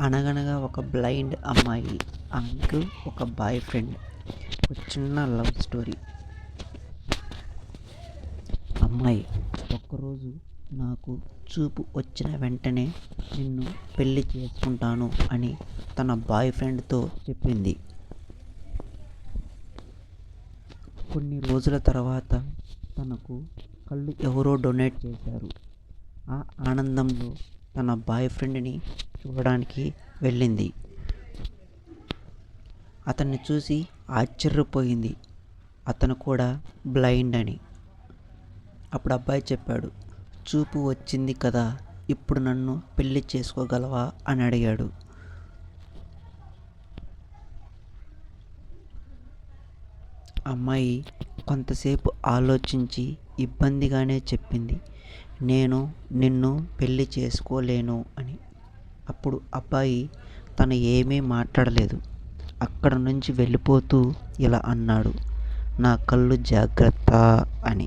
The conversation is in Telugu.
అనగనగా ఒక బ్లైండ్ అమ్మాయి ఆమెకు ఒక బాయ్ ఫ్రెండ్ ఒక చిన్న లవ్ స్టోరీ అమ్మాయి ఒక్కరోజు నాకు చూపు వచ్చిన వెంటనే నిన్ను పెళ్ళి చేసుకుంటాను అని తన బాయ్ ఫ్రెండ్తో చెప్పింది. కొన్ని రోజుల తర్వాత తనకు కళ్ళు ఎవరో డొనేట్ చేశారు. ఆ ఆనందంలో తన బాయ్ ఫ్రెండ్ని చూడడానికి వెళ్ళింది. అతన్ని చూసి ఆశ్చర్యపోయింది. అతను కూడా బ్లైండ్ అని. అప్పుడు అబ్బాయి చెప్పాడు చూపు వచ్చింది కదా ఇప్పుడు నన్ను పెళ్ళి చేసుకోగలవా? అని అడిగాడు. అమ్మాయి కొంతసేపు ఆలోచించి ఇబ్బందిగానే చెప్పింది నేను నిన్ను పెళ్ళి చేసుకోలేను అని. అప్పుడు అబ్బాయి తను ఏమీ మాట్లాడలేదు. అక్కడ నుంచి వెళ్ళిపోతూ ఇలా అన్నాడు. నా కళ్ళు జాగ్రత్త అని.